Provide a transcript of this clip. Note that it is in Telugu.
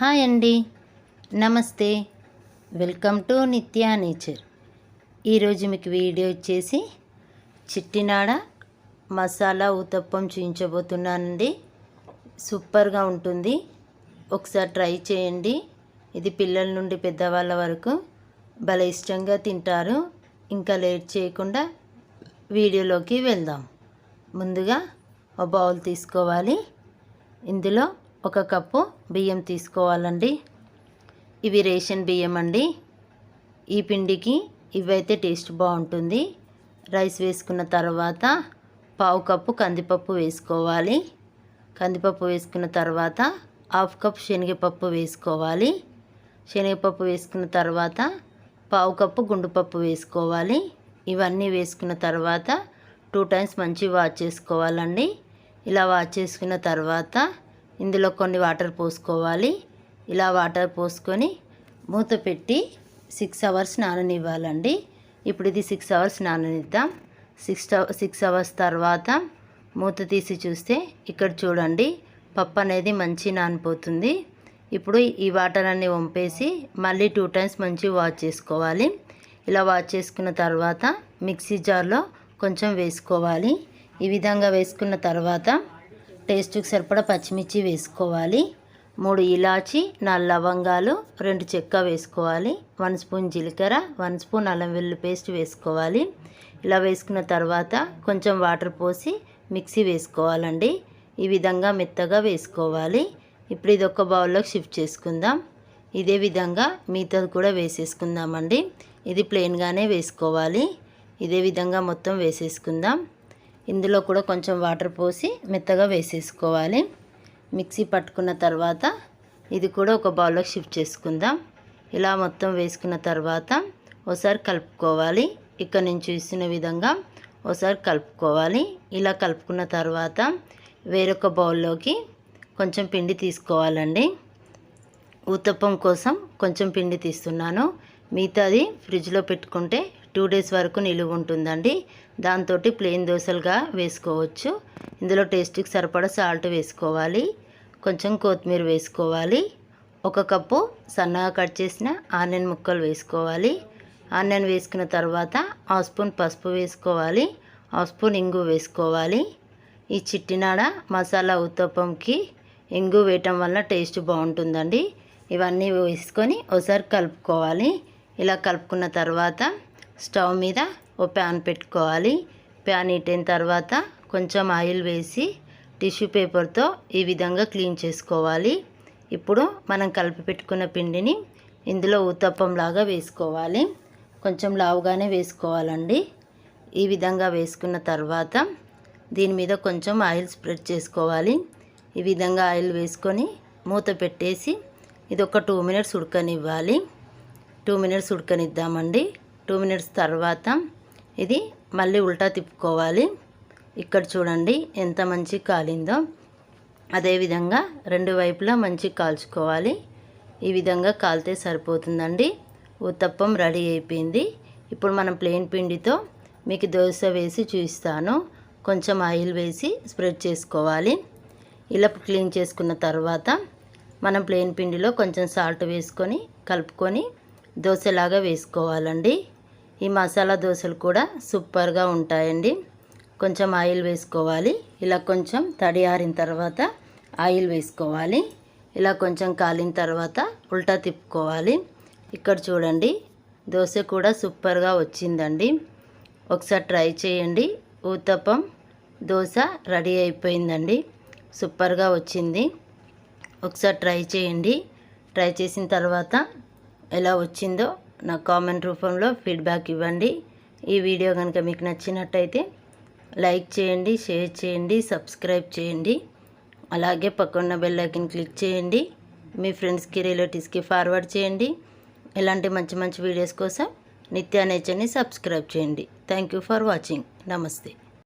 హాయ్ అండి. నమస్తే. Welcome to Nitya nature. ఈరోజు మీకు వీడియో వచ్చేసి చిట్టినాడ మసాలా ఊతప్పం చూపించబోతున్నానండి సూపర్గా ఉంటుంది. ఒకసారి ట్రై చేయండి. ఇది పిల్లల నుండి పెద్దవాళ్ళ వరకు భలే ఇష్టంగా తింటారు. ఇంకా లేట్ చేయకుండా వీడియోలోకి వెళ్దాం. ముందుగా ఒక బౌల్ తీసుకోవాలి. ఇందులో ఒక కప్పు బియ్యం తీసుకోవాలండి. ఇవి రేషన్ బియ్యం అండి. ఈ పిండికి ఇవైతే టేస్ట్ బాగుంటుంది. రైస్ వేసుకున్న తర్వాత పావు కప్పు కందిపప్పు వేసుకోవాలి. కందిపప్పు వేసుకున్న తర్వాత హాఫ్ కప్ శనగపప్పు వేసుకోవాలి. శనగపప్పు వేసుకున్న తర్వాత పావు కప్పు గుండుపప్పు వేసుకోవాలి. ఇవన్నీ వేసుకున్న తర్వాత టూ టైమ్స్ మంచి వాష్ చేసుకోవాలండి. ఇలా వాచ్ చేసుకున్న తర్వాత ఇందులో కొన్ని వాటర్ పోసుకోవాలి. ఇలా వాటర్ పోసుకొని మూత పెట్టి సిక్స్ అవర్స్ నాననివ్వాలండి. ఇప్పుడు ఇది సిక్స్ అవర్స్ నాననిద్దాం. సిక్స్ సిక్స్ అవర్స్ తర్వాత మూత తీసి చూస్తే ఇక్కడ చూడండి పప్పు అనేది మంచి నానిపోతుంది. ఇప్పుడు ఈ వాటర్ అన్ని వంపేసి మళ్ళీ టూ టైమ్స్ మంచి వాష్ చేసుకోవాలి. ఇలా వాష్ చేసుకున్న తర్వాత మిక్సీ జార్లో కొంచెం వేసుకోవాలి. ఈ విధంగా వేసుకున్న తర్వాత టేస్ట్కి సరిపడా పచ్చిమిర్చి వేసుకోవాలి. మూడు ఇలాచి నాలుగు లవంగాలు రెండు చెక్క వేసుకోవాలి. వన్ స్పూన్ జీలకర్ర వన్ స్పూన్ అల్లం వెల్లు పేస్ట్ వేసుకోవాలి. ఇలా వేసుకున్న తర్వాత కొంచెం వాటర్ పోసి మిక్సీ వేసుకోవాలండి. ఈ విధంగా మెత్తగా వేసుకోవాలి. ఇప్పుడు ఇది ఒక బౌల్లోకి షిఫ్ట్ చేసుకుందాం. ఇదే విధంగా మిగతాది కూడా వేసేసుకుందామండి. ఇది ప్లెయిన్గానే వేసుకోవాలి. ఇదే విధంగా మొత్తం వేసేసుకుందాం. ఇందులో కూడా కొంచెం వాటర్ పోసి మెత్తగా వేసేసుకోవాలి. మిక్సీ పట్టుకున్న తర్వాత ఇది కూడా ఒక బౌల్లో షిఫ్ట్ చేసుకుందాం. ఇలా మొత్తం వేసుకున్న తర్వాత ఒకసారి కలుపుకోవాలి. ఇక్కడ నుంచి చూసిన విధంగా ఒకసారి కలుపుకోవాలి. ఇలా కలుపుకున్న తర్వాత వేరొక బౌల్లోకి కొంచెం పిండి తీసుకోవాలండి. ఊతప్పం కోసం కొంచెం పిండి తీస్తున్నాను. మిగతాది ఫ్రిడ్జ్లో పెట్టుకుంటే టూ డేస్ వరకు నిలువ ఉంటుందండి. దాంతో ప్లెయిన్ దోశలుగా వేసుకోవచ్చు. ఇందులో టేస్ట్కి సరిపడా సాల్ట్ వేసుకోవాలి. కొంచెం కొత్తిమీర వేసుకోవాలి. ఒక కప్పు సన్నగా కట్ చేసిన ఆనియన్ ముక్కలు వేసుకోవాలి. ఆనియన్ వేసుకున్న తర్వాత హాఫ్ స్పూన్ పసుపు వేసుకోవాలి. హాఫ్ స్పూన్ ఇంగు వేసుకోవాలి. ఈ చిట్టినాడ మసాలా ఉత్తప్పంకి ఇంగు వేయటం వల్ల టేస్ట్ బాగుంటుందండి. ఇవన్నీ వేసుకొని ఒకసారి కలుపుకోవాలి. ఇలా కలుపుకున్న తర్వాత స్టవ్ మీద ఓ ప్యాన్ పెట్టుకోవాలి. ప్యాన్ ఇట్టిన తర్వాత కొంచెం ఆయిల్ వేసి టిష్యూ పేపర్తో ఈ విధంగా క్లీన్ చేసుకోవాలి. ఇప్పుడు మనం కలిపి పెట్టుకున్న పిండిని ఇందులో ఊతప్పం లాగా వేసుకోవాలి. కొంచెం లావుగానే వేసుకోవాలండి. ఈ విధంగా వేసుకున్న తర్వాత దీని మీద కొంచెం ఆయిల్ స్ప్రెడ్ చేసుకోవాలి. ఈ విధంగా ఆయిల్ వేసుకొని మూత పెట్టేసి ఇది ఒక టూ మినిట్స్ ఉడకనివ్వాలి. టూ మినిట్స్ ఉడకనిద్దామండి. టూ మినిట్స్ తర్వాత ఇది మళ్ళీ ఉల్టా తిప్పుకోవాలి. ఇక్కడ చూడండి ఎంత మంచి కాలిందో. అదేవిధంగా రెండు వైపులా మంచి కాల్చుకోవాలి. ఈ విధంగా కాలితే సరిపోతుందండి. ఉత్తప్పం రెడీ అయిపోయింది. ఇప్పుడు మనం ప్లెయిన్ పిండితో మీకు దోశ వేసి చూపిస్తాను. కొంచెం ఆయిల్ వేసి స్ప్రెడ్ చేసుకోవాలి. ఇలా క్లీన్ చేసుకున్న తర్వాత మనం ప్లెయిన్ పిండిలో కొంచెం సాల్ట్ వేసుకొని కలుపుకొని దోశలాగా వేసుకోవాలండి. ఈ మసాలా దోశలు కూడా సూపర్గా ఉంటాయండి. కొంచెం ఆయిల్ వేసుకోవాలి. ఇలా కొంచెం తడి ఆరిన తర్వాత ఆయిల్ వేసుకోవాలి. ఇలా కొంచెం కాలిన తర్వాత ఉల్టా తిప్పుకోవాలి. ఇక్కడ చూడండి దోశ కూడా సూపర్గా వచ్చిందండి. ఒకసారి ట్రై చేయండి. ఊతప్పం దోశ రెడీ అయిపోయిందండి. సూపర్గా వచ్చింది. ఒకసారి ట్రై చేయండి. ట్రై చేసిన తర్వాత ఎలా వచ్చిందో నాకు కామెంట్ రూపంలో ఫీడ్బ్యాక్ ఇవ్వండి. ఈ వీడియో కనుక మీకు నచ్చినట్టయితే లైక్ చేయండి షేర్ చేయండి సబ్స్క్రైబ్ చేయండి. అలాగే పక్కన్న బెల్లైకిన్ క్లిక్ చేయండి. మీ ఫ్రెండ్స్కి రిలేటివ్స్కి ఫార్వర్డ్ చేయండి. ఇలాంటి మంచి మంచి వీడియోస్ కోసం నిత్యా నేచర్ని సబ్స్క్రైబ్ చేయండి. Thank you for watching. నమస్తే.